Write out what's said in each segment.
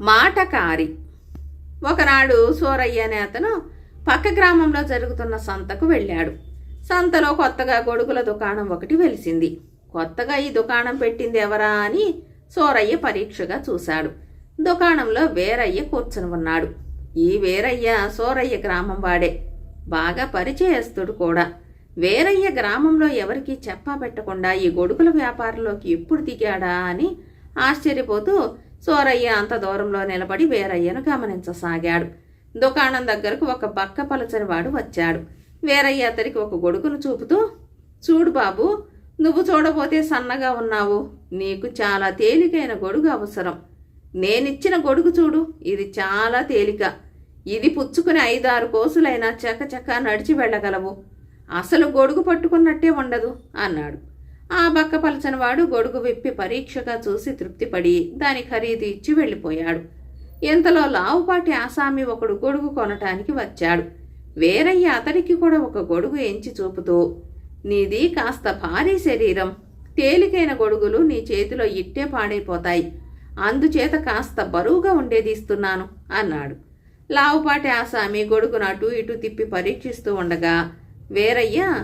మాటకారి. ఒకనాడు సూరయ్య అనే అతను పక్క గ్రామంలో జరుగుతున్న సంతకు వెళ్ళాడు. సంతలో కొత్తగా గొడుగుల దుకాణం ఒకటి వెలిసింది. కొత్తగా ఈ దుకాణం పెట్టింది ఎవరా అని సూరయ్య పరీక్షగా చూశాడు. దుకాణంలో వేరయ్య కూర్చుని ఉన్నాడు. ఈ వేరయ్య సూరయ్య గ్రామం వాడే. బాగా పరిచయస్తుడు కూడా. వేరయ్య గ్రామంలో ఎవరికీ చెప్పా పెట్టకుండా ఈ గొడుగుల వ్యాపారంలోకి ఎప్పుడు దిగాడా అని ఆశ్చర్యపోతూ సోరయ్య అంత దూరంలో నిలబడి వేరయ్యను గమనించసాగాడు. దుకాణం దగ్గరకు ఒక బక్క పలచని వాడు వచ్చాడు. వేరయ్య అతడికి ఒక గొడుగును చూపుతూ చూడు బాబు నువ్వు చూడబోతే సన్నగా ఉన్నావు. నీకు చాలా తేలికైన గొడుగు అవసరం. నేనిచ్చిన గొడుగు చూడు ఇది చాలా తేలిక. ఇది పుచ్చుకుని ఐదారు కోసులైనా చకచక నడిచి వెళ్ళగలవు. అసలు గొడుగు పట్టుకున్నట్టే ఉండదు అన్నాడు. ఆ బక్క పలచనివాడు గొడుగు విప్పి పరీక్షగా చూసి తృప్తిపడి దాని ఖరీదు ఇచ్చి వెళ్ళిపోయాడు. ఇంతలో లావుపాటి ఆసామి ఒకడు గొడుగు కొనటానికి వచ్చాడు. వేరయ్య అతడికి కూడా ఒక గొడుగు ఎంచి చూపుతూ నీది కాస్త భారీ శరీరం. తేలికైన గొడుగులు నీ చేతిలో ఇట్టే పాడైపోతాయి. అందుచేత కాస్త బరువుగా ఉండేది ఇస్తున్నాను అన్నాడు. లావుపాటి ఆసామి గొడుగును అటు ఇటు తిప్పి పరీక్షిస్తూ ఉండగా వేరయ్య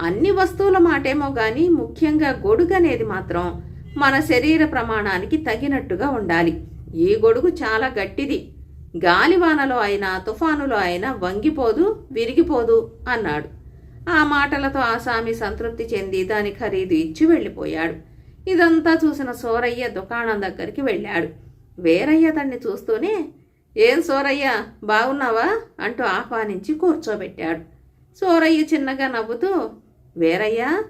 అన్ని వస్తువుల మాటేమో గాని ముఖ్యంగా గొడుగు అనేది మాత్రం మన శరీర ప్రమాణానికి తగినట్టుగా ఉండాలి. ఈ గొడుగు చాలా గట్టిది. గాలివానలో అయినా తుఫానులో అయినా వంగిపోదు విరిగిపోదు అన్నాడు. ఆ మాటలతో ఆసామి సంతృప్తి చెంది దాని ఖరీదు ఇచ్చి వెళ్ళిపోయాడు. ఇదంతా చూసిన సోరయ్య దుకాణం దగ్గరికి వెళ్ళాడు. వేరయ్య తన్ని చూస్తూనే ఏం సోరయ్య బాగున్నావా? అంటూ ఆహ్వానించి కూర్చోబెట్టాడు. సోరయ్య చిన్నగా నవ్వుతూ వేరయ్యా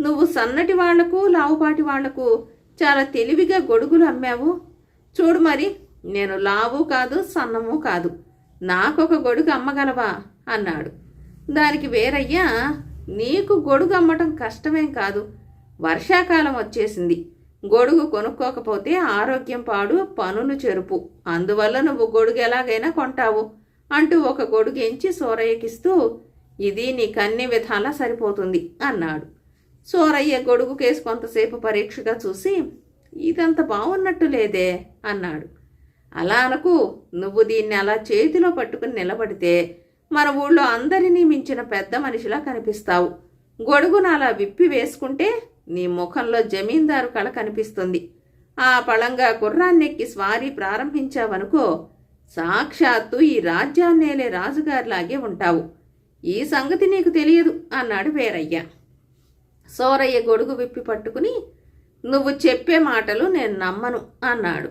నువ్వు సన్నటి వాళ్ళకు లావుపాటి వాళ్ళకు చాలా తెలివిగా గొడుగులు అమ్మావు. చూడు మరి నేను లావు కాదు సన్నము కాదు. నాకొక గొడుగు అమ్మగలవా? అన్నాడు. దానికి వేరయ్యా నీకు గొడుగు అమ్మటం కష్టమేం కాదు. వర్షాకాలం వచ్చేసింది. గొడుగు కొనుక్కోకపోతే ఆరోగ్యం పాడు పనులు చెరుపు. అందువల్ల నువ్వు గొడుగు ఎలాగైనా కొంటావు అంటూ ఒక గొడుగు ఎంచి సోరయ్యకిస్తూ ఇది నీకన్ని విధాలా సరిపోతుంది అన్నాడు. సోరయ్య గొడుగు కేసు కొంతసేపు పరీక్షగా చూసి ఇదంత బాగున్నట్టు లేదే అన్నాడు. అలా అనకు నువ్వు దీన్ని అలా చేతిలో పట్టుకుని నిలబడితే మన ఊళ్ళో అందరినీ మించిన పెద్ద మనిషిలా కనిపిస్తావు. గొడుగును అలా విప్పి వేసుకుంటే నీ ముఖంలో జమీందారు కళ కనిపిస్తుంది. ఆ పళంగా గుర్రాన్నెక్కి స్వారీ ప్రారంభించావనుకో సాక్షాత్తు ఈ రాజ్యాన్నేలే రాజుగారిలాగే ఉంటావు. ఈ సంగతి నీకు తెలియదు అన్నాడు వేరయ్య. సోరయ్య గొడుగు విప్పి పట్టుకుని నువ్వు చెప్పే మాటలు నేను నమ్మను అన్నాడు.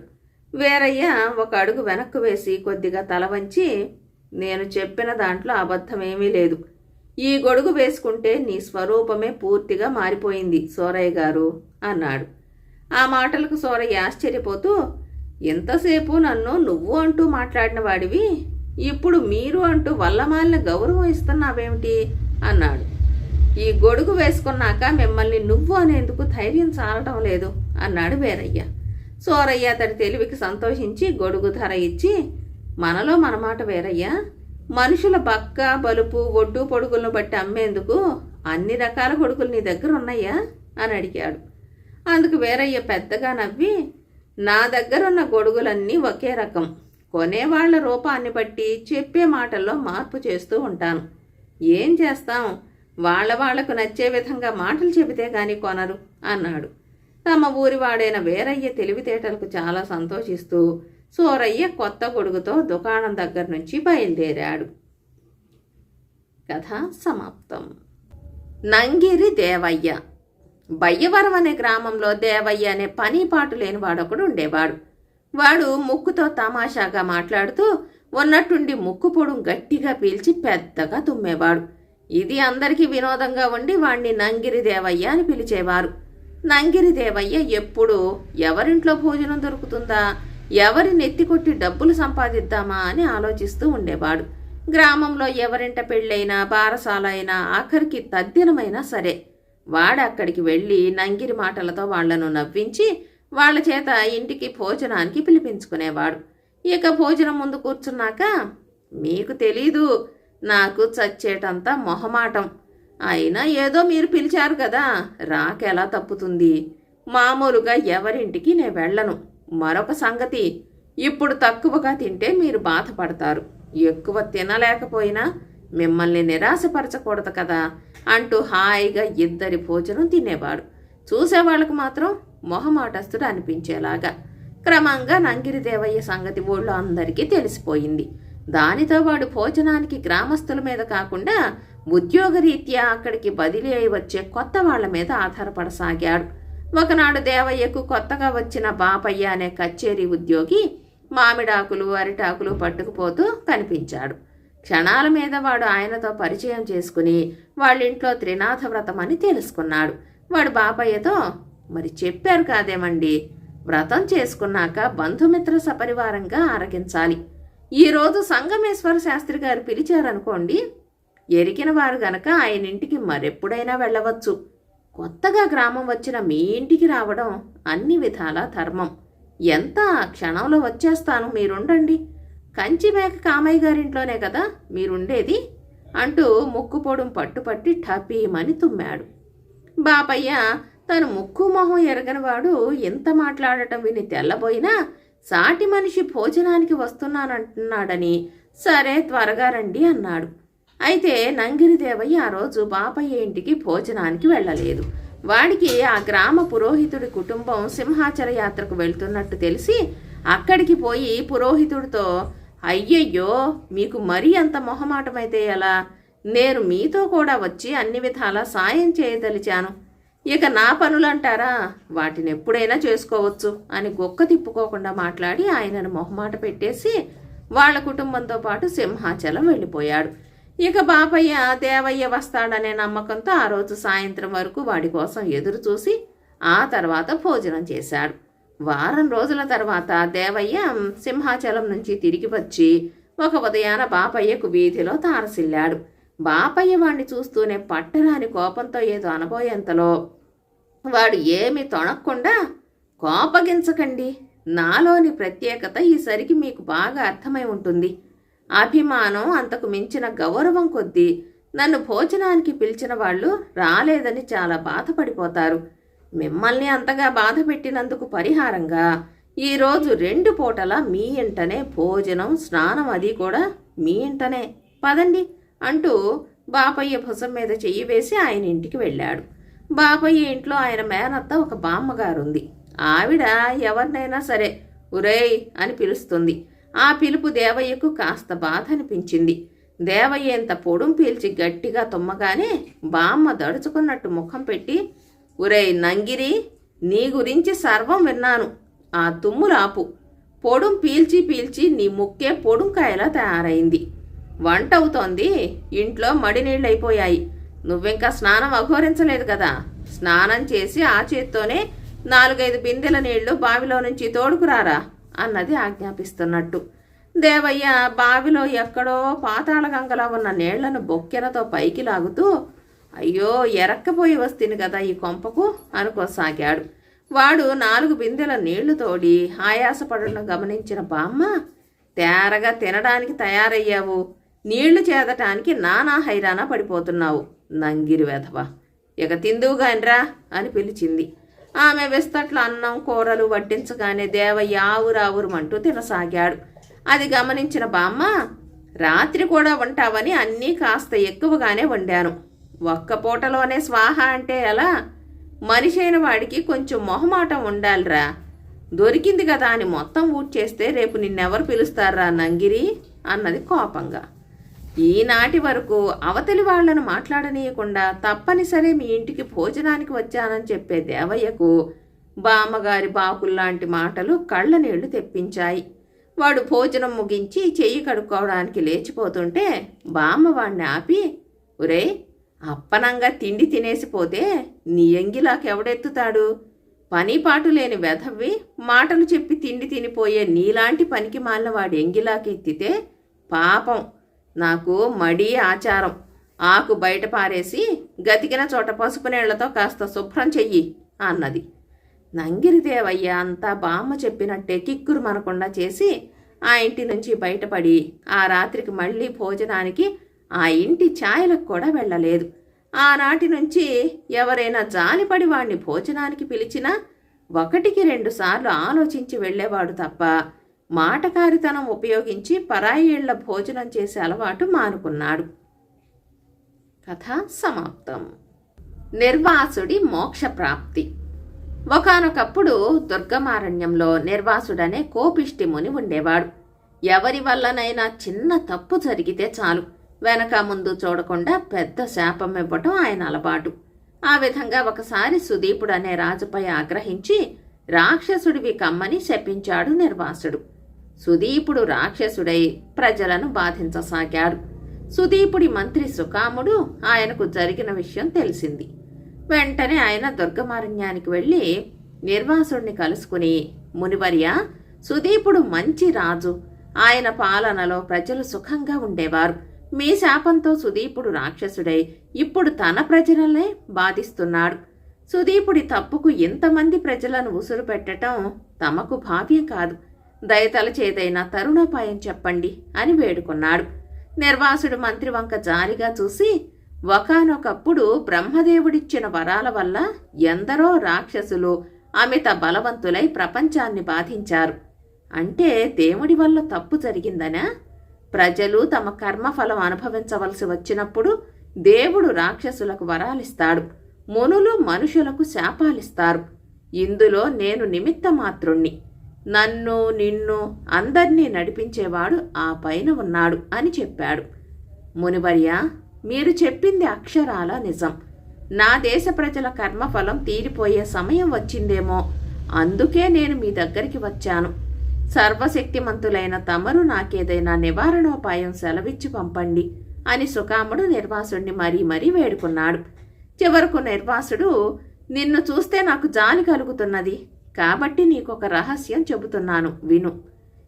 వేరయ్య ఒక అడుగు వెనక్కు వేసి కొద్దిగా తల వంచి నేను చెప్పిన దాంట్లో అబద్ధమేమీ లేదు. ఈ గొడుగు వేసుకుంటే నీ స్వరూపమే పూర్తిగా మారిపోయింది సోరయ్య గారు అన్నాడు. ఆ మాటలకు సోరయ్య ఆశ్చర్యపోతూ ఎంతసేపు నన్ను నువ్వు అంటూ మాట్లాడిన వాడివి? ఇప్పుడు మీరు అంటూ వల్లమాలిన గౌరవం ఇస్తున్నావేమిటి? అన్నాడు. ఈ గొడుగు వేసుకున్నాక మిమ్మల్ని నువ్వు అనేందుకు ధైర్యం చాలటం లేదు అన్నాడు వేరయ్య. సోరయ్య అతడి తెలివికి సంతోషించి గొడుగు ధర ఇచ్చి మనలో మన మాట వేరయ్య మనుషుల బక్క బలుపు ఒడ్డు పొడుగులను బట్టి అమ్మేందుకు అన్ని రకాల గొడుగులు నీ దగ్గర ఉన్నాయా? అని అడిగాడు. అందుకు వేరయ్య పెద్దగా నవ్వి నా దగ్గర ఉన్న గొడుగులన్నీ ఒకే రకం. కొనేవాళ్ళ రూపాన్ని బట్టి చెప్పే మాటల్లో మార్పు చేస్తూ ఉంటాను. ఏం చేస్తాం? వాళ్ళ వాళ్ళకు నచ్చే విధంగా మాటలు చెబితే గాని కొనరు అన్నాడు. తమ ఊరివాడైన వేరయ్య తెలివితేటలకు చాలా సంతోషిస్తూ సోరయ్య కొత్త కొడుకుతో దుకాణం దగ్గర నుంచి బయలుదేరాడు. కథ సమాప్తం. నంగిరి దేవయ్య. బయ్యవరం అనే గ్రామంలో దేవయ్య అనే పని పాటు లేని వాడొకడు ఉండేవాడు. వాడు ముక్కుతో తమాషాగా మాట్లాడుతూ ఉన్నట్టుండి ముక్కు పొడుం గట్టిగా పీల్చి పెద్దగా తుమ్మేవాడు. ఇది అందరికీ వినోదంగా ఉండి వాణ్ణి నంగిరి దేవయ్య అని పిలిచేవారు. నంగిరి దేవయ్య ఎప్పుడు ఎవరింట్లో భోజనం దొరుకుతుందా? ఎవరి నెత్తికొట్టి డబ్బులు సంపాదిద్దామా అని ఆలోచిస్తూ ఉండేవాడు. గ్రామంలో ఎవరింట పెళ్ళైనా బారసాల అయినా ఆఖరికి తద్దినమైనా సరే వాడక్కడికి వెళ్ళి నంగిరి మాటలతో వాళ్ళను నవ్వించి వాళ్ళ చేత ఇంటికి భోజనానికి పిలిపించుకునేవాడు. ఇక భోజనం ముందు కూర్చున్నాక మీకు తెలీదు నాకు చచ్చేటంత మొహమాటం. అయినా ఏదో మీరు పిలిచారు కదా రాకెలా తప్పుతుంది? మామూలుగా ఎవరింటికి నే వెళ్ళను. మరొక సంగతి ఇప్పుడు తక్కువగా తింటే మీరు బాధపడతారు. ఎక్కువ తినలేకపోయినా మిమ్మల్ని నిరాశపరచకూడదు కదా అంటూ హాయిగా ఇద్దరి భోజనం తినేవాడు. చూసేవాళ్ళకు మాత్రం మొహమాటస్తుడు అనిపించేలాగా. క్రమంగా నంగిరి దేవయ్య సంగతి ఊళ్ళో అందరికీ తెలిసిపోయింది. దానితో వాడు భోజనానికి గ్రామస్తుల మీద కాకుండా ఉద్యోగరీత్యా అక్కడికి బదిలీ అయి వచ్చే కొత్త వాళ్ళ మీద ఆధారపడసాగాడు. ఒకనాడు దేవయ్యకు కొత్తగా వచ్చిన బాపయ్య అనే కచ్చేరీ ఉద్యోగి మామిడాకులు అరిటాకులు పట్టుకుపోతూ కనిపించాడు. క్షణాల మీద వాడు ఆయనతో పరిచయం చేసుకుని వాళ్ళింట్లో త్రినాథ వ్రతం అని తెలుసుకున్నాడు. వాడు బాపయ్యతో మరి చెప్పారు కాదేమండి? వ్రతం చేసుకున్నాక బంధుమిత్ర సపరివారంగా ఆరగించాలి. ఈరోజు సంగమేశ్వర శాస్త్రి గారు పిలిచారనుకోండి ఎరిగిన వారు గనక ఆయన ఇంటికి మరెప్పుడైనా వెళ్ళవచ్చు. కొత్తగా గ్రామం వచ్చిన మీ ఇంటికి రావడం అన్ని విధాల ధర్మం. ఎంత క్షణంలో వచ్చేస్తాను మీరుండండి. కంచిమేక కామయ్య గారింట్లోనే కదా మీరుండేది అంటూ ముక్కు పొడుం పట్టుపట్టి ఠపీమని తుమ్మాడు. బాపయ్య తను ముక్కు మొహం ఎరగనివాడు ఎంత మాట్లాడటం విని తెల్లబోయినా సాటి మనిషి భోజనానికి వస్తున్నానంటున్నాడని సరే త్వరగా రండి అన్నాడు. అయితే నంగిరిదేవయ్య ఆ రోజు బాపయ్య ఇంటికి భోజనానికి వెళ్ళలేదు. వాడికి ఆ గ్రామ పురోహితుడి కుటుంబం సింహాచల యాత్రకు వెళ్తున్నట్టు తెలిసి అక్కడికి పోయి పురోహితుడితో అయ్యయ్యో మీకు మరీ అంత మొహమాటమైతే ఎలా? నేను మీతో కూడా వచ్చి అన్ని విధాలా సాయం చేయదలిచాను. ఇక నా పనులంటారా? వాటిని ఎప్పుడైనా చేసుకోవచ్చు అని గొక్క తిప్పుకోకుండా మాట్లాడి ఆయనను మొహమాట పెట్టేసి వాళ్ళ కుటుంబంతో పాటు సింహాచలం వెళ్ళిపోయాడు. ఇక బాపయ్య దేవయ్య వస్తాడనే నమ్మకంతో ఆ రోజు సాయంత్రం వరకు వాడి కోసం ఎదురు చూసి ఆ తర్వాత భోజనం చేశాడు. వారం రోజుల తర్వాత దేవయ్య సింహాచలం నుంచి తిరిగి వచ్చి ఒక ఉదయాన బాపయ్యకు వీధిలో తారసిల్లాడు. బాపయ్య వాణ్ణి చూస్తూనే పట్టరాని కోపంతో ఏదో అనబోయేంతలో వాడు ఏమి తొణక్కుండా కోపగించకండి. నాలోని ప్రత్యేకత ఈసరికి మీకు బాగా అర్థమై ఉంటుంది. అభిమానం అంతకు మించిన గౌరవం కొద్దీ నన్ను భోజనానికి పిలిచిన వాళ్ళు రాలేదని చాలా బాధపడిపోతారు. మిమ్మల్ని అంతగా బాధ పెట్టినందుకు పరిహారంగా ఈరోజు రెండు పూటల మీ ఇంటనే భోజనం స్నానం అది కూడా మీ ఇంటనే. పదండి అంటూ బాపయ్య భుజం మీద చెయ్యి వేసి ఆయన ఇంటికి వెళ్ళాడు. బాబాయ్ ఇంట్లో ఆయన మేనత్త ఒక బామ్మగారుంది. ఆవిడ ఎవరినైనా సరే ఉరేయ్ అని పిలుస్తుంది. ఆ పిలుపు దేవయ్యకు కాస్త బాధ అనిపించింది దేవయ్య ఇంత పొడుం పీల్చి గట్టిగా తుమ్మగానే బామ్మ దడుచుకున్నట్టు ముఖం పెట్టి ఉరేయ్ నంగిరి నీ గురించి సర్వం విన్నాను. ఆ తుమ్ములాపు పొడుం పీల్చి పీల్చి నీ ముక్కే పొడుంకాయలా తయారైంది. వంట అవుతోంది ఇంట్లో మడినీళ్ళైపోయాయి. అయిపోయాయి నువ్వింకా స్నానం అఘోరించలేదు కదా? స్నానం చేసి ఆ చేత్తోనే నాలుగైదు బిందెల నీళ్ళు బావిలో నుంచి తోడుకురారా? అన్నది ఆజ్ఞాపిస్తున్నట్టు. దేవయ్య బావిలో ఎక్కడో పాతాళగంగలో ఉన్న నీళ్ళను బొక్కెనతో పైకి లాగుతూ అయ్యో ఎరక్కపోయి వస్తుంది కదా ఈ కొంపకు అనుకోసాగాడు. వాడు నాలుగు బిందెల నీళ్ళు తోడి ఆయాసపడడం గమనించిన బామ్మ తేరగా తినడానికి తయారయ్యావు. నీళ్ళు చేదటానికి నానా హైరానా పడిపోతున్నావు. నంగిరి వెధవ ఇక తిందువుగానిరా అని పిలిచింది. ఆమె విస్తట్ల అన్నం కూరలు వడ్డించగానే దేవయ్య ఆవురావురమంటూ తినసాగాడు. అది గమనించిన బామ్మ రాత్రి కూడా ఉంటావని అన్నీ కాస్త ఎక్కువగానే వండాను. ఒక్క పూటలోనే స్వాహ అంటే ఎలా? మనిషి అయిన వాడికి కొంచెం మొహమాటం ఉండాలిరా. దొరికింది కదా అని మొత్తం ఊడ్చేస్తే రేపు నిన్నెవరు పిలుస్తారా నంగిరి? అన్నది కోపంగా. ఈనాటి వరకు అవతలి వాళ్ళను మాట్లాడనీయకుండా తప్పనిసరి మీ ఇంటికి భోజనానికి వచ్చానని చెప్పే దేవయ్యకు బామ్మగారి బాకుల్లాంటి మాటలు కళ్ళ నీళ్ళు తెప్పించాయి. వాడు భోజనం ముగించి చెయ్యి కడుక్కోవడానికి లేచిపోతుంటే బామ్మ వాడిని ఆపి ఒరే అప్పనంగా తిండి తినేసిపోతే నీ ఎంగిలాకెవడెత్తుతాడు? పని పాటు లేని వెధవ్వి మాటలు చెప్పి తిండి తినిపోయే నీలాంటి పనికి మాలిన వాడు ఎంగిలాకి ఎత్తితే పాపం. నాకు మడి ఆచారం. ఆకు బయట పారేసి గతికిన చోట పసుపు నీళ్ళతో కాస్త శుభ్రం చెయ్యి అన్నది. నంగిరిదేవయ్య అంతా బామ్మ చెప్పినట్టే కిక్కురు మనకుండా చేసి ఆ ఇంటి నుంచి బయటపడి ఆ రాత్రికి మళ్ళీ భోజనానికి ఆ ఇంటి ఛాయలకు కూడా వెళ్ళలేదు. ఆనాటి నుంచి ఎవరైనా జాలిపడి వాణ్ణి భోజనానికి పిలిచినా ఒకటికి రెండుసార్లు ఆలోచించి వెళ్ళేవాడు తప్ప మాటకారితనం ఉపయోగించి పరాయి భోజనం చేసే అలవాటు మానుకున్నాడు. కథ సమాప్తం. నిర్వాసుడి మోక్ష ప్రాప్తి ఒకనొకప్పుడు దుర్గమారణ్యంలో నిర్వాసుడనే కోపిష్టి ముని ఉండేవాడు. ఎవరి వల్లనైనా చిన్న తప్పు జరిగితే చాలు. వెనక ముందు చూడకుండా పెద్ద శాపం ఇవ్వటం ఆయన అలవాటు. ఆ విధంగా ఒకసారి సుదీపుడు అనే రాజుపై ఆగ్రహించి రాక్షసుడివి కమ్మని శపించాడు నిర్వాసుడు. సుదీపుడు రాక్షసుడై ప్రజలను బాధించసాగాడు. సుదీపుడి మంత్రి సుకాముడు ఆయనకు జరిగిన విషయం తెలిసింది. వెంటనే ఆయన దుర్గమారణ్యానికి వెళ్ళి నిర్వాసుడిని కలుసుకుని మునివర్య సుదీపుడు మంచి రాజు. ఆయన పాలనలో ప్రజలు సుఖంగా ఉండేవారు. మీ శాపంతో సుదీపుడు రాక్షసుడై ఇప్పుడు తన ప్రజలనే బాధిస్తున్నాడు. సుదీపుడి తప్పుకు ఇంతమంది ప్రజలను ఉసురు పెట్టడం తమకు భావ్యం కాదు. దయతలచేదైనా తరుణోపాయం చెప్పండి అని వేడుకున్నాడు. నిర్వాసుడు మంత్రి వంక జారిగా చూసి ఒకనొకప్పుడు బ్రహ్మదేవుడిచ్చిన వరాల వల్ల ఎందరో రాక్షసులు అమిత బలవంతులై ప్రపంచాన్ని బాధించారు. అంటే దేవుడి వల్ల తప్పు జరిగిందనా? ప్రజలు తమ కర్మఫలం అనుభవించవలసి వచ్చినప్పుడు దేవుడు రాక్షసులకు వరాలిస్తాడు. మునులు మనుషులకు శాపాలిస్తారు. ఇందులో నేను నిమిత్త మాత్రుణ్ణి నన్ను నిన్ను అందర్నీ నడిపించేవాడు ఆ పైన ఉన్నాడు అని చెప్పాడు. మునివర్య మీరు చెప్పింది అక్షరాల నిజం. నా దేశ ప్రజల కర్మఫలం తీరిపోయే సమయం వచ్చిందేమో. అందుకే నేను మీ దగ్గరికి వచ్చాను. సర్వశక్తిమంతులైన తమరు నాకేదైనా నివారణోపాయం సెలవిచ్చి పంపండి అని సుకాముడు నిర్వాసుడిని మరీ మరీ వేడుకున్నాడు. చివరకు నిర్వాసుడు నిన్ను చూస్తే నాకు జాలి కలుగుతున్నది. కాబట్టి నీకొక రహస్యం చెబుతున్నాను విను.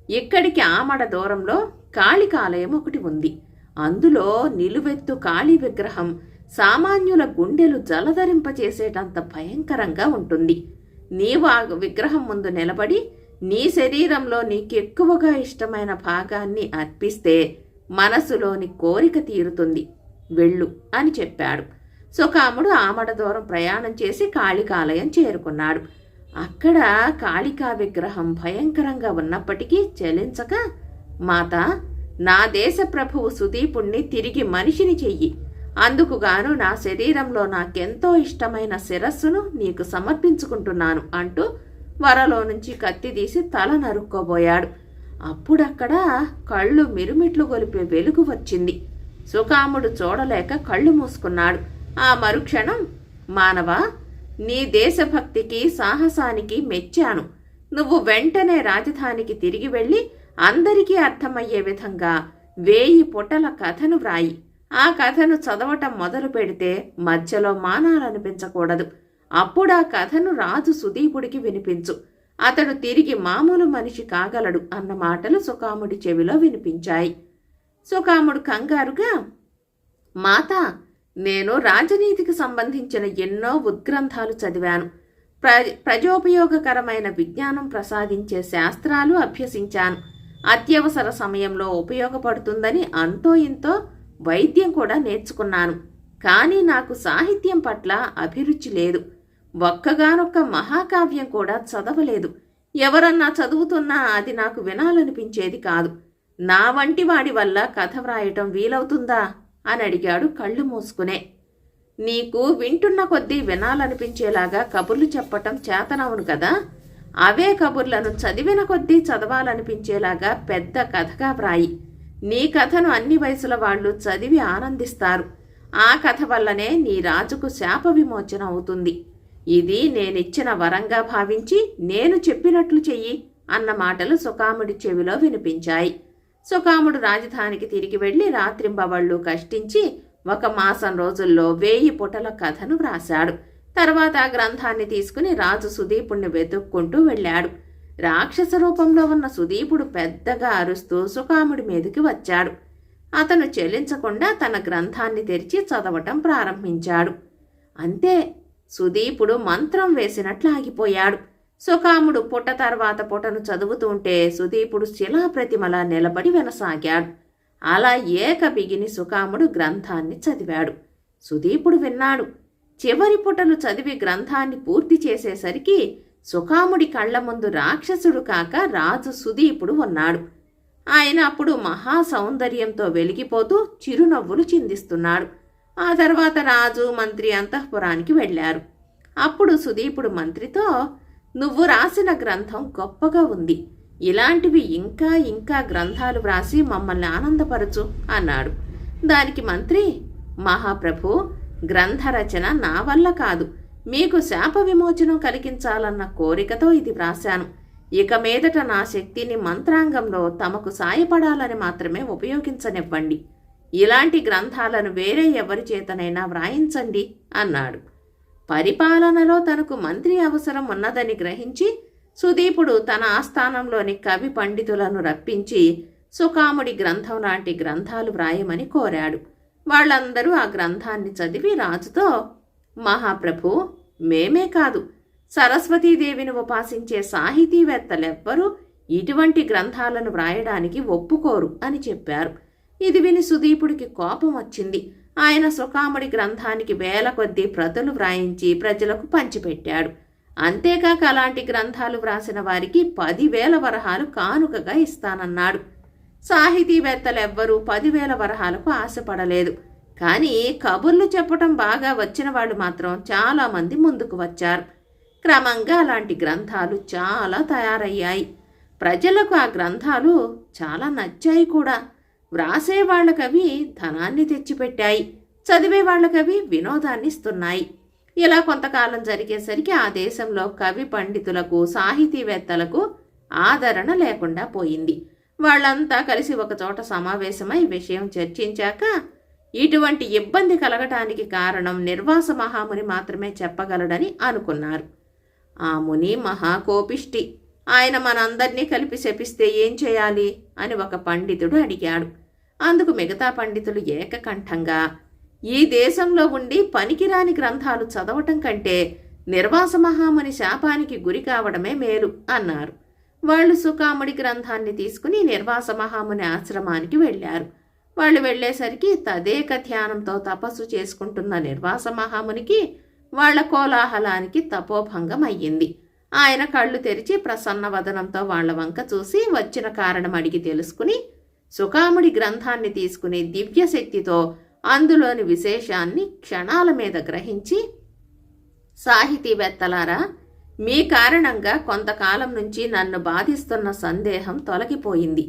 ఇక్కడికి ఆమడ దూరంలో కాళికాలయం ఒకటి ఉంది. అందులో నిలువెత్తు కాళీ విగ్రహం సామాన్యుల గుండెలు జలధరింపచేసేటంత భయంకరంగా ఉంటుంది. నీవు ఆ విగ్రహం ముందు నిలబడి నీ శరీరంలో నీకెక్కువగా ఇష్టమైన భాగాన్ని అర్పిస్తే మనసులోని కోరిక తీరుతుంది. వెళ్ళు అని చెప్పాడు. సుకాముడు ఆమడ దూరం ప్రయాణం చేసి కాళికాలయం చేరుకున్నాడు. అక్కడ కాళికా విగ్రహం భయంకరంగా ఉన్నప్పటికీ చలించక మాత నా దేశ ప్రభువు సుదీపుణ్ణి తిరిగి మనిషిని చెయ్యి. అందుకుగాను నా శరీరంలో నాకెంతో ఇష్టమైన శిరస్సును నీకు సమర్పించుకుంటున్నాను అంటూ వరలో నుంచి కత్తి తీసి తల నరుక్కోబోయాడు. అప్పుడక్కడ కళ్ళు మిరుమిట్లు గొలిపే వెలుగు వచ్చింది. సుకాముడు చూడలేక కళ్ళు మూసుకున్నాడు. ఆ మరుక్షణం మానవా నీ దేశభక్తికి సాహసానికి మెచ్చాను. నువ్వు వెంటనే రాజధానికి తిరిగి వెళ్ళి అందరికీ అర్థమయ్యే విధంగా వేయి పుటల కథను వ్రాయి. ఆ కథను చదవటం మొదలు పెడితే మధ్యలో మానాలనిపించకూడదు. అప్పుడా కథను రాజు సుదీపుడికి వినిపించు. అతడు తిరిగి మామూలు మనిషి కాగలడు అన్న మాటలు సుకాముడి చెవిలో వినిపించాయి. సుకాముడు కంగారుగా మాత నేను రాజనీతికి సంబంధించిన ఎన్నో ఉద్గ్రంథాలు చదివాను. ప్ర ప్రజోపయోగకరమైన విజ్ఞానం ప్రసాదించే శాస్త్రాలు అభ్యసించాను. అత్యవసర సమయంలో ఉపయోగపడుతుందని అంతో ఇంతో వైద్యం కూడా నేర్చుకున్నాను. కానీ నాకు సాహిత్యం పట్ల అభిరుచి లేదు. ఒక్కగానొక్క మహాకావ్యం కూడా చదవలేదు. ఎవరన్నా చదువుతున్నా అది నాకు వినాలనిపించేది కాదు. నా వంటి వాడి వల్ల కథ వ్రాయటం వీలవుతుందా? అని అడిగాడు కళ్ళు మూసుకునే. నీకు వింటున్న కొద్దీ వినాలనిపించేలాగా కబుర్లు చెప్పటం చేతనవును కదా? అవే కబుర్లను చదివిన కొద్దీ చదవాలనిపించేలాగా పెద్ద కథగా వ్రాయి. నీ కథను అన్ని వయసుల వాళ్ళు చదివి ఆనందిస్తారు. ఆ కథ వల్లనే నీ రాజుకు శాప విమోచన అవుతుంది. ఇది నేనిచ్చిన వరంగా భావించి నేను చెప్పినట్లు చెయ్యి అన్న మాటలు సుకాముడి చెవిలో వినిపించాయి. సుకాముడు రాజధానికి తిరిగి వెళ్ళి రాత్రింబవళ్ళు కష్టించి ఒక మాసం రోజుల్లో వేయి పుటల కథను వ్రాశాడు. తర్వాత ఆ గ్రంథాన్ని తీసుకుని రాజు సుదీపుణ్ణి వెతుక్కుంటూ వెళ్ళాడు. రాక్షస రూపంలో ఉన్న సుదీపుడు పెద్దగా అరుస్తూ సుకాముడి మీదకి వచ్చాడు. అతను చెల్లించకుండా తన గ్రంథాన్ని తెరిచి చదవటం ప్రారంభించాడు. అంతే సుదీపుడు మంత్రం వేసినట్లు ఆగిపోయాడు. సుకాముడు పుట్ట తర్వాత పుటను చదువుతుంటే సుదీపుడు శిలాప్రతిమలా నిలబడి వినసాగాడు. అలా ఏక బిగిని సుకాముడు గ్రంథాన్ని చదివాడు. సుదీపుడు విన్నాడు. చివరి పుటలు చదివి గ్రంథాన్ని పూర్తి చేసేసరికి సుకాముడి కళ్ళ ముందు రాక్షసుడు కాక రాజు సుదీపుడు ఉన్నాడు. ఆయన అప్పుడు మహా సౌందర్యంతో వెలిగిపోతూ చిరునవ్వులు చిందిస్తున్నాడు. ఆ తర్వాత రాజు మంత్రి అంతఃపురానికి వెళ్ళారు. అప్పుడు సుదీపుడు మంత్రితో నువ్వు రాసిన గ్రంథం గొప్పగా ఉంది. ఇలాంటివి ఇంకా ఇంకా గ్రంథాలు వ్రాసి మమ్మల్ని ఆనందపరచు అన్నాడు. దానికి మంత్రి మహాప్రభు గ్రంథ రచన నా వల్ల కాదు. మీకు శాప విమోచనం కలిగించాలన్న కోరికతో ఇది వ్రాశాను. ఇక మీదట నా శక్తిని మంత్రాంగంలో తమకు సాయపడాలని మాత్రమే ఉపయోగించనివ్వండి. ఇలాంటి గ్రంథాలను వేరే ఎవరి చేతనైనా వ్రాయించండి అన్నాడు. పరిపాలనలో తనకు మంత్రి అవసరం ఉన్నదని గ్రహించి సుదీపుడు తన ఆస్థానంలోని కవి పండితులను రప్పించి సుకాముడి గ్రంథం లాంటి గ్రంథాలు వ్రాయమని కోరాడు. వాళ్ళందరూ ఆ గ్రంథాన్ని చదివి రాజుతో మహాప్రభు మేమే కాదు. సరస్వతీదేవిని ఉపాసించే సాహితీవేత్తలెవ్వరూ ఇటువంటి గ్రంథాలను వ్రాయడానికి ఒప్పుకోరు అని చెప్పారు. ఇది విని సుదీపుడికి కోపం వచ్చింది. ఆయన సుకాముడి గ్రంథానికి వేల కొద్దీ ప్రతులు వ్రాయించి ప్రజలకు పంచిపెట్టాడు. అంతేకాక అలాంటి గ్రంథాలు వ్రాసిన వారికి పదివేల వరహాలు కానుకగా ఇస్తానన్నాడు. సాహితీవేత్తలెవ్వరూ పదివేల వరహాలకు ఆశపడలేదు. కానీ కబుర్లు చెప్పటం బాగా వచ్చిన వాళ్ళు మాత్రం చాలామంది ముందుకు వచ్చారు. క్రమంగా అలాంటి గ్రంథాలు చాలా తయారయ్యాయి. ప్రజలకు ఆ గ్రంథాలు చాలా నచ్చాయి కూడా. వ్రాసే వాళ్ళకవి ధనాన్ని తెచ్చిపెట్టాయి. చదివే వాళ్ళకవి వినోదాన్ని ఇస్తున్నాయి ఇలా కొంతకాలం జరిగేసరికి ఆ దేశంలో కవి పండితులకు సాహితీవేత్తలకు ఆదరణ లేకుండా పోయింది. వాళ్ళంతా కలిసి ఒకచోట సమావేశమై విషయం చర్చించాక ఇటువంటి ఇబ్బంది కలగటానికి కారణం నిర్వాస మహాముని మాత్రమే చెప్పగలడని అనుకున్నారు. ఆ ముని మహాకోపిష్టి. ఆయన మనందరినీ కలిపి శపిస్తే ఏం చేయాలి? అని ఒక పండితుడు అడిగాడు. అందుకు మిగతా పండితులు ఏకకంఠంగా ఈ దేశంలో ఉండి పనికిరాని గ్రంథాలు చదవటం కంటే నిర్వాస మహాముని శాపానికి గురి కావడమే మేలు అన్నారు. వాళ్ళు సుకాముడి గ్రంథాన్ని తీసుకుని నిర్వాస మహాముని ఆశ్రమానికి వెళ్ళారు. వాళ్ళు వెళ్ళేసరికి తదేక ధ్యానంతో తపస్సు చేసుకుంటున్న నిర్వాస మహామునికి వాళ్ళ కోలాహలానికి తపోభంగం అయ్యింది. ఆయన కళ్ళు తెరిచి ప్రసన్న వదనంతో వాళ్ళ వంక చూసి వచ్చిన కారణం అడిగి తెలుసుకుని సుకాముడి గ్రంథాన్ని తీసుకుని దివ్యశక్తితో అందులోని విశేషాన్ని క్షణాల మీద గ్రహించి సాహితీవేత్తలారా మీ కారణంగా కొంతకాలం నుంచి నన్ను బాధిస్తున్న సందేహం తొలగిపోయింది.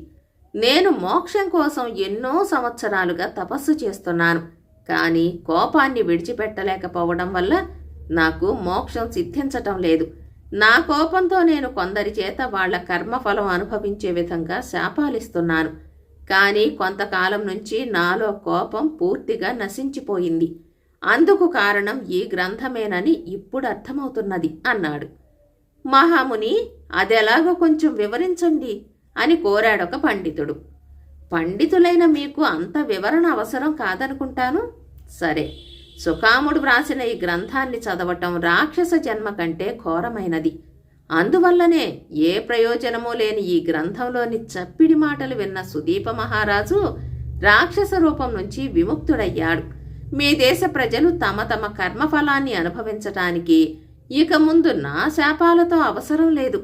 నేను మోక్షం కోసం ఎన్నో సంవత్సరాలుగా తపస్సు చేస్తున్నాను కానీ కోపాన్ని విడిచిపెట్టలేకపోవడం వల్ల నాకు మోక్షం సిద్ధించటం లేదు. నా కోపంతో నేను కొందరి చేత వాళ్ళ కర్మఫలం అనుభవించే విధంగా శాపాలిస్తున్నాను. కానీ కొంతకాలం నుంచి నాలో కోపం పూర్తిగా నశించిపోయింది. అందుకు కారణం ఈ గ్రంథమేనని ఇప్పుడు అర్థమవుతున్నది అన్నాడు. మహాముని అదెలాగో కొంచెం వివరించండి అని కోరాడొక పండితుడు. పండితులైన మీకు అంత వివరణ అవసరం కాదనుకుంటాను? సరే. సుకాముడు వ్రాసిన ఈ గ్రంథాన్ని చదవటం రాక్షస జన్మ కంటే ఘోరమైనది. అందువల్లనే ఏ ప్రయోజనమూ లేని ఈ గ్రంథంలోని చప్పిడి మాటలు విన్న సుదీప మహారాజు రాక్షస రూపం నుంచి విముక్తుడయ్యాడు. మీ దేశ ప్రజలు తమ తమ కర్మఫలాన్ని అనుభవించటానికి ఇక ముందు నా శాపాలతో అవసరం లేదు.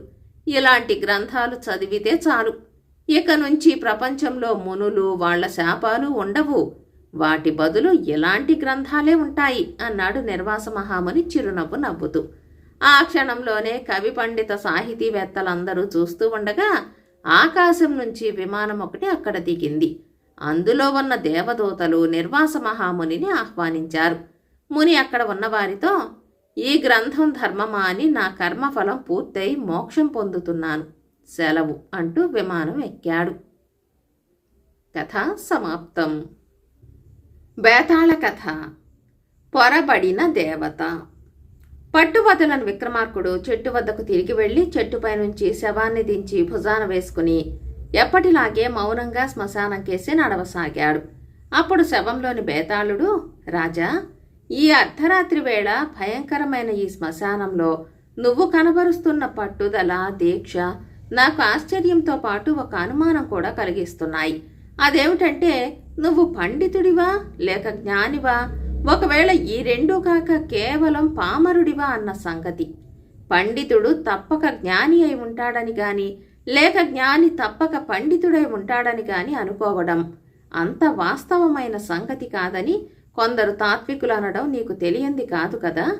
ఇలాంటి గ్రంథాలు చదివితే చాలు. ఇక నుంచి ప్రపంచంలో మునులు వాళ్ళ శాపాలు ఉండవు. వాటి బదులు ఎలాంటి గ్రంథాలే ఉంటాయి అన్నాడు నిర్వాస మహాముని చిరునవ్వు నవ్వుతూ. ఆ క్షణంలోనే కవి పండిత సాహితీవేత్తలందరూ చూస్తూ ఉండగా ఆకాశం నుంచి విమానం ఒకటి అక్కడ దిగింది. అందులో ఉన్న దేవదూతలు నిర్వాస మహామునిని ఆహ్వానించారు. ముని అక్కడ ఉన్నవారితో ఈ గ్రంథం ధర్మమా అని నా కర్మఫలం పూర్తయి మోక్షం పొందుతున్నాను. సెలవు అంటూ విమానం ఎక్కాడు. కథ సమాప్తం. బేతాళ కథ పొరబడిన దేవత. పట్టువదలను విక్రమార్కుడు చెట్టు వద్దకు తిరిగి వెళ్ళి చెట్టుపై నుంచి శవాన్ని దించి భుజాన వేసుకుని ఎప్పటిలాగే మౌనంగా శ్మశానం కేసి నడవసాగాడు. అప్పుడు శవంలోని బేతాళుడు రాజా ఈ అర్ధరాత్రి వేళ భయంకరమైన ఈ శ్మశానంలో నువ్వు కనబరుస్తున్న పట్టుదల దీక్ష నాకు ఆశ్చర్యంతో పాటు ఒక అనుమానం కూడా కలిగిస్తున్నాయి. అదేమిటంటే నువ్వు పండితుడివా లేక జ్ఞానివా? ఒకవేళ ఈ రెండూ కాక కేవలం పామరుడివా అన్న సంగతి. పండితుడు తప్పక జ్ఞాని అయి ఉంటాడని గాని లేక జ్ఞాని తప్పక పండితుడై ఉంటాడని గాని అనుకోవడం అంత వాస్తవమైన సంగతి కాదని కొందరు తాత్వికులు అనడం నీకు తెలియంది కాదు కదా?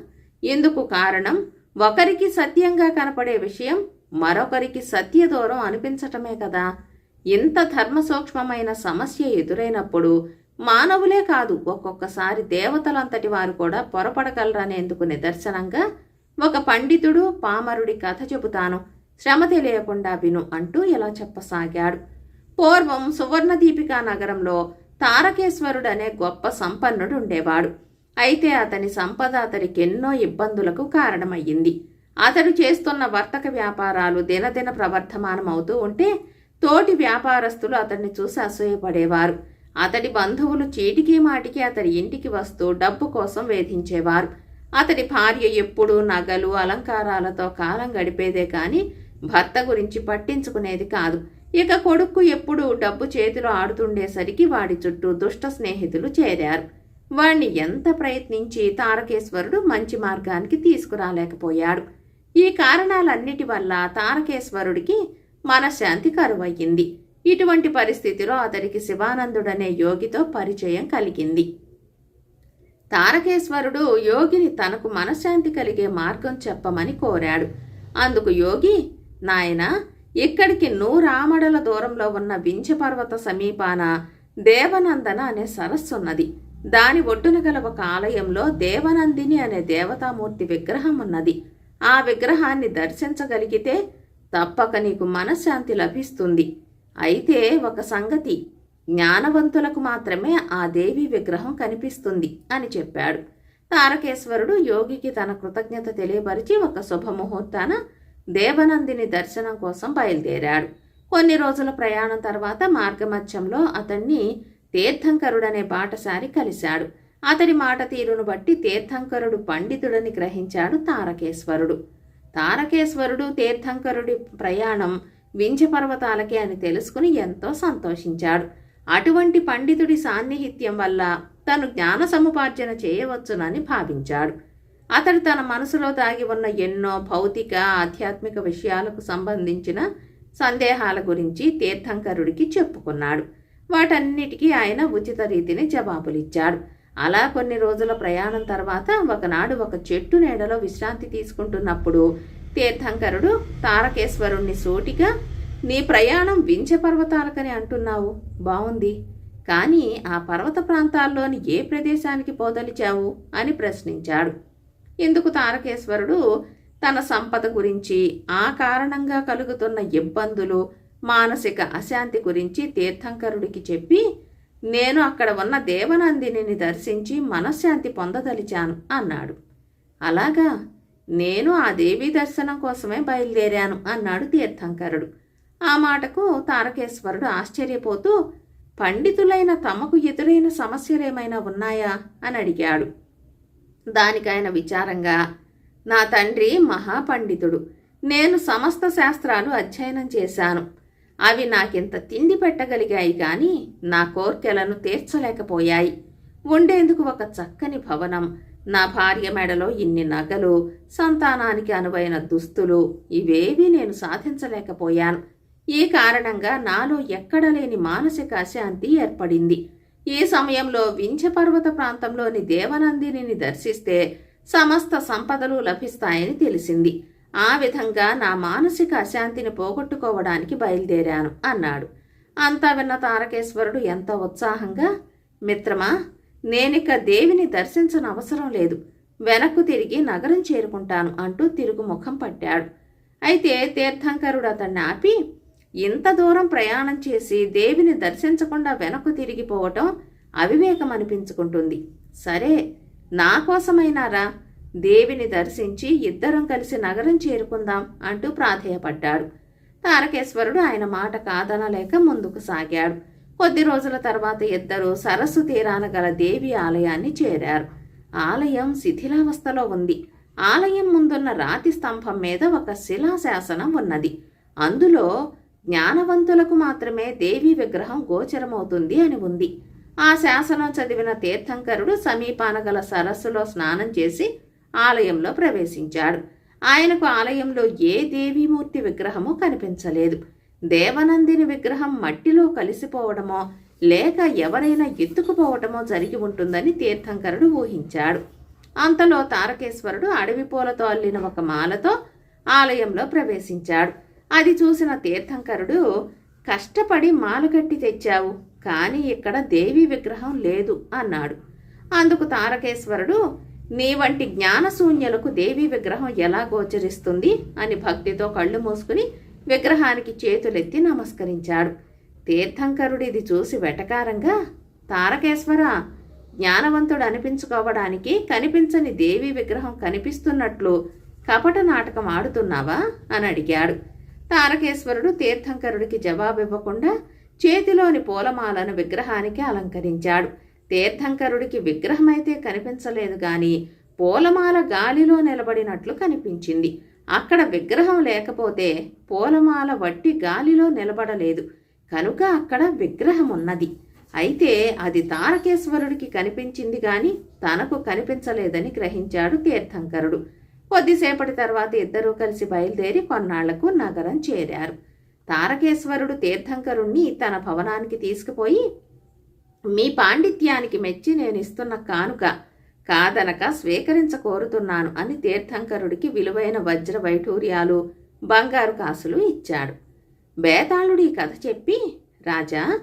ఇందుకు కారణం? ఒకరికి సత్యంగా కనపడే విషయం మరొకరికి సత్యదూరం అనిపించటమే కదా. ఇంత ధర్మసూక్ష్మమైన సమస్య ఎదురైనప్పుడు మానవులే కాదు ఒక్కొక్కసారి దేవతలంతటి వారు కూడా పొరపడగలరనేందుకు నిదర్శనంగా ఒక పండితుడు పామరుడి కథ చెబుతాను. శ్రమ తెలియకుండా విను అంటూ ఇలా చెప్పసాగాడు. పూర్వం సువర్ణదీపికా నగరంలో తారకేశ్వరుడు అనే గొప్ప సంపన్నుడు ఉండేవాడు అయితే అతని సంపద అతనికి ఎన్నో ఇబ్బందులకు కారణమయ్యింది. అతడు చేస్తున్న వర్తక వ్యాపారాలు దినదిన ప్రవర్ధమానం అవుతూ ఉంటే తోటి వ్యాపారస్తులు అతన్ని చూసి అసూయపడేవారు. అతడి బంధువులు చీటికి మాటికి అతడి ఇంటికి వస్తూ డబ్బు కోసం వేధించేవారు. అతడి భార్య ఎప్పుడూ నగలు అలంకారాలతో కాలం గడిపేదే కాని భర్త గురించి పట్టించుకునేది కాదు. ఇక కొడుకు ఎప్పుడూ డబ్బు చేతిలో ఆడుతుండేసరికి వాడి చుట్టూ దుష్ట స్నేహితులు చేరారు. వాణ్ణి ఎంత ప్రయత్నించి తారకేశ్వరుడు మంచి మార్గానికి తీసుకురాలేకపోయాడు. ఈ కారణాలన్నిటి వల్ల తారకేశ్వరుడికి మనశ్శాంతి కరువయ్యింది. ఇటువంటి పరిస్థితిలో అతడికి శివానందుడనే యోగితో పరిచయం కలిగింది. తారకేశ్వరుడు యోగిని తనకు మనశ్శాంతి కలిగే మార్గం చెప్పమని కోరాడు. అందుకు యోగి నాయన ఇక్కడికి నూరామడల దూరంలో ఉన్న వింఛపర్వత సమీపాన దేవనందన అనే సరస్సున్నది. దాని ఒడ్డున గల ఒక ఆలయంలో దేవనందిని అనే దేవతామూర్తి విగ్రహం ఉన్నది ఆ విగ్రహాన్ని దర్శించగలిగితే తప్పక నీకు మనశ్శాంతి లభిస్తుంది. అయితే ఒక సంగతి జ్ఞానవంతులకు మాత్రమే ఆ దేవి విగ్రహం కనిపిస్తుంది అని చెప్పాడు. తారకేశ్వరుడు యోగికి తన కృతజ్ఞత తెలియపరిచి ఒక శుభముహూర్తాన దేవనందిని దర్శనం కోసం బయలుదేరాడు. కొన్ని రోజుల ప్రయాణం తర్వాత మార్గమధ్యంలో అతన్ని తీర్థంకరుడనే బాటసారి కలిశాడు. అతడి మాట తీరును బట్టి తీర్థంకరుడు పండితుడని గ్రహించాడు తారకేశ్వరుడు. తారకేశ్వరుడు తీర్థంకరుడి ప్రయాణం వింధ్యపర్వతాలకే అని తెలుసుకుని ఎంతో సంతోషించాడు. అటువంటి పండితుడి సాన్నిహిత్యం వల్ల తను జ్ఞాన సముపార్జన చేయవచ్చునని భావించాడు. అతడు తన మనసులో దాగి ఉన్న ఎన్నో భౌతిక ఆధ్యాత్మిక విషయాలకు సంబంధించిన సందేహాల గురించి తీర్థంకరుడికి చెప్పుకున్నాడు. వాటన్నిటికీ ఆయన ఉచిత రీతిని జవాబులిచ్చాడు. అలా కొన్ని రోజుల ప్రయాణం తర్వాత ఒకనాడు ఒక చెట్టు నీడలో విశ్రాంతి తీసుకుంటున్నప్పుడు తీర్థంకరుడు తారకేశ్వరుణ్ణి సూటిగా నీ ప్రయాణం వింఛ పర్వతాలకని అంటున్నావు. బావుంది. కానీ ఆ పర్వత ప్రాంతాల్లోని ఏ ప్రదేశానికి పోదలిచావు? అని ప్రశ్నించాడు. ఇందుకు తారకేశ్వరుడు తన సంపద గురించి ఆ కారణంగా కలుగుతున్న ఇబ్బందులు మానసిక అశాంతి గురించి తీర్థంకరుడికి చెప్పి నేను అక్కడ ఉన్న దేవనందిని దర్శించి మనశ్శాంతి పొందదలిచాను అన్నాడు. అలాగా నేను ఆ దేవి దర్శనం కోసమే బయలుదేరాను అన్నాడు తీర్థంకరుడు. ఆ మాటకు తారకేశ్వరుడు ఆశ్చర్యపోతూ పండితులైన తమకు ఎదురైన సమస్యలేమైనా ఉన్నాయా? అని అడిగాడు. దానికైన విచారంగా నా తండ్రి మహాపండితుడు. నేను సమస్త శాస్త్రాలు అధ్యయనం చేశాను. అవి నాకింత తిండి పెట్టగలిగాయి కానీ నా కోర్కెలను తీర్చలేకపోయాయి. ఉండేందుకు ఒక చక్కని భవనం. నా భార్య మెడలో ఇన్ని నగలు సంతానానికి అనువైన దుస్తులు ఇవేవీ నేను సాధించలేకపోయాను. ఈ కారణంగా నాలో ఎక్కడలేని మానసిక అశాంతి ఏర్పడింది. ఈ సమయంలో వింధ్యపర్వత ప్రాంతంలోని దేవనందిని దర్శిస్తే సమస్త సంపదలు లభిస్తాయని తెలిసింది. ఆ విధంగా నా మానసిక అశాంతిని పోగొట్టుకోవడానికి బయలుదేరాను అన్నాడు. అంతా విన్న తారకేశ్వరుడు ఎంత ఉత్సాహంగా మిత్రమా నేనిక దేవిని దర్శించన అవసరం లేదు వెనక్కు తిరిగి నగరం చేరుకుంటాను అంటూ తిరుగు ముఖం పట్టాడు. అయితే తీర్థంకరుడు అతన్ని ఆపి ఇంత దూరం ప్రయాణం చేసి దేవిని దర్శించకుండా వెనక్కు తిరిగిపోవటం అవివేకం అనిపించుకుంటుంది సరే నా కోసమైనారా? దేవిని దర్శించి ఇద్దరం కలిసి నగరం చేరుకుందాం అంటూ ప్రాధేయపడ్డాడు. తారకేశ్వరుడు ఆయన మాట కాదనలేక ముందుకు సాగాడు. కొద్ది రోజుల తర్వాత ఇద్దరు సరస్సు తీరాన గల దేవి ఆలయాన్ని చేరారు. ఆలయం శిథిలావస్థలో ఉంది. ఆలయం ముందున్న రాతి స్తంభం మీద ఒక శిలాశాసనం ఉన్నది. అందులో జ్ఞానవంతులకు మాత్రమే దేవి విగ్రహం గోచరమవుతుంది అని ఉంది. ఆ శాసనం చదివిన తీర్థంకరుడు సమీపాన గల సరస్సులో స్నానం చేసి ఆలయంలో ప్రవేశించాడు. ఆయనకు ఆలయంలో ఏ దేవీమూర్తి విగ్రహము కనిపించలేదు. దేవనందిని విగ్రహం మట్టిలో కలిసిపోవడమో లేక ఎవరైనా ఎత్తుకుపోవటమో జరిగి ఉంటుందని తీర్థంకరుడు ఊహించాడు. అంతలో తారకేశ్వరుడు అడవి పూలతో అల్లిన ఒక మాలతో ఆలయంలో ప్రవేశించాడు. అది చూసిన తీర్థంకరుడు కష్టపడి మాల కట్టి తెచ్చావు కానీ ఇక్కడ దేవి విగ్రహం లేదు అన్నాడు. అందుకు తారకేశ్వరుడు నీ వంటి జ్ఞానశూన్యులకు దేవి విగ్రహం ఎలా గోచరిస్తుంది అని భక్తితో కళ్ళు మూసుకుని విగ్రహానికి చేతులెత్తి నమస్కరించాడు. తీర్థంకరుడు ఇది చూసి వెటకారంగా తారకేశ్వర జ్ఞానవంతుడు అనిపించుకోవడానికి కనిపించని దేవి విగ్రహం కనిపిస్తున్నట్లు కపట నాటకం ఆడుతున్నావా? అని అడిగాడు. తారకేశ్వరుడు తీర్థంకరుడికి జవాబివ్వకుండా చేతిలోని పూలమాలను విగ్రహానికి అలంకరించాడు. తీర్థంకరుడికి విగ్రహమైతే కనిపించలేదు గాని పూలమాల గాలిలో నిలబడినట్లు కనిపించింది. అక్కడ విగ్రహం లేకపోతే పూలమాల వట్టి గాలిలో నిలబడలేదు. కనుక అక్కడ విగ్రహం ఉన్నది అయితే అది తారకేశ్వరుడికి కనిపించింది గాని తనకు కనిపించలేదని గ్రహించాడు తీర్థంకరుడు. కొద్దిసేపటి తర్వాత ఇద్దరూ కలిసి బయలుదేరి కొన్నాళ్ళకు నగరం చేరారు. తారకేశ్వరుడు తీర్థంకరుణ్ణి తన భవనానికి తీసుకుపోయి మీ పాండిత్యానికి మెచ్చి నేను ఇస్తున్న కానుక కాదనక స్వీకరించ కోరుతున్నాను అని తీర్థంకరుడికి విలువైన వజ్ర వైఢూర్యాలు బంగారు కాసులు ఇచ్చాడు. బేతాళుడు ఈ కథ చెప్పి రాజా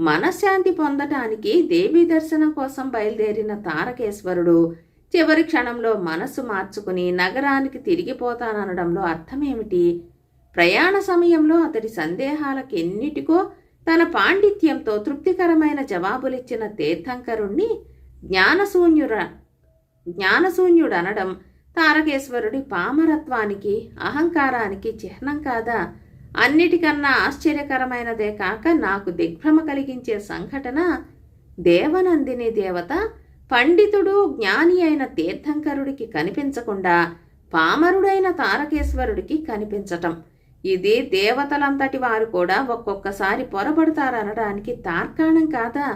మనశ్శాంతి పొందటానికి దేవీ దర్శనం కోసం బయలుదేరిన తారకేశ్వరుడు చివరి క్షణంలో మనస్సు మార్చుకుని నగరానికి తిరిగిపోతాననడంలో అర్థమేమిటి? ప్రయాణ సమయంలో అతడి సందేహాలకెన్నిటికో తన పాండిత్యంతో తృప్తికరమైన జవాబులిచ్చిన తీర్థంకరుణ్ణి జ్ఞానశూన్యుడ జ్ఞానశూన్యుడనడం తారకేశ్వరుడి పామరత్వానికి అహంకారానికి చిహ్నం కాదా? అన్నిటికన్నా ఆశ్చర్యకరమైనదే కాక నాకు దిగ్భ్రమ కలిగించే సంఘటన దేవనందిని దేవత పండితుడు జ్ఞాని అయిన తీర్థంకరుడికి కనిపించకుండా పామరుడైన తారకేశ్వరుడికి కనిపించటం. ఇది దేవతలంతటి వారు కూడా ఒక్కొక్కసారి పొరబడతారనడానికి తార్కాణం కాదా?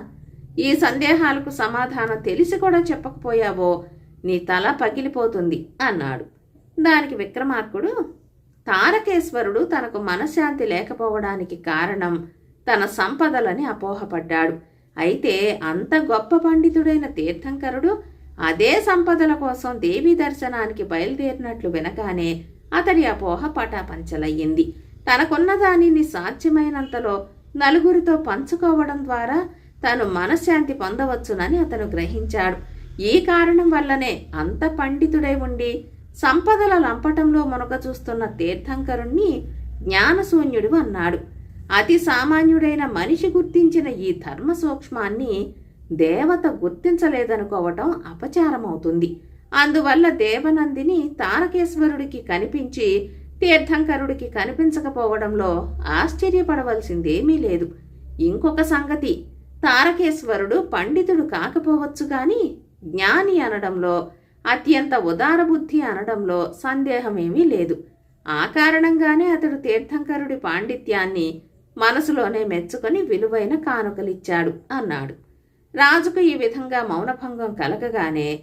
ఈ సందేహాలకు సమాధానం తెలిసి కూడా చెప్పకపోయావో? నీ తల పగిలిపోతుంది అన్నాడు. దానికి విక్రమార్కుడు తారకేశ్వరుడు తనకు మనశ్శాంతి లేకపోవడానికి కారణం తన సంపదలని అపోహపడ్డాడు. అయితే అంత గొప్ప పండితుడైన తీర్థంకరుడు అదే సంపదల కోసం దేవీ దర్శనానికి బయలుదేరినట్లు వినగానే అతడి అపోహ పటాపంచలయ్యింది. తనకున్న దానిని సాధ్యమైనంతలో నలుగురితో పంచుకోవడం ద్వారా తాను మనశ్శాంతి పొందవచ్చునని అతను గ్రహించాడు. ఈ కారణం వల్లనే అంత పండితుడై ఉండి సంపదల లంపటంలో మునగ చూస్తున్న తీర్థంకరుణ్ణి జ్ఞానశూన్యుడు అన్నాడు. అతి సామాన్యుడైన మనిషి గుర్తించిన ఈ ధర్మ సూక్ష్మాన్ని దేవత గుర్తించలేదనుకోవటం అపచారమవుతుంది. అందువల్ల దేవనందిని తారకేశ్వరుడికి కనిపించి తీర్థంకరుడికి కనిపించకపోవడంలో ఆశ్చర్యపడవలసిందేమీ లేదు. ఇంకొక సంగతి తారకేశ్వరుడు పండితుడు కాకపోవచ్చు గాని జ్ఞాని అనడంలో అత్యంత ఉదారబుద్ధి అనడంలో సందేహమేమీ లేదు. ఆ కారణంగానే అతడు తీర్థంకరుడి పాండిత్యాన్ని మనసులోనే మెచ్చుకొని విలువైన కానుకలిచ్చాడు అన్నాడు. రాజుకు ఈ విధంగా మౌనభంగం కలగగానే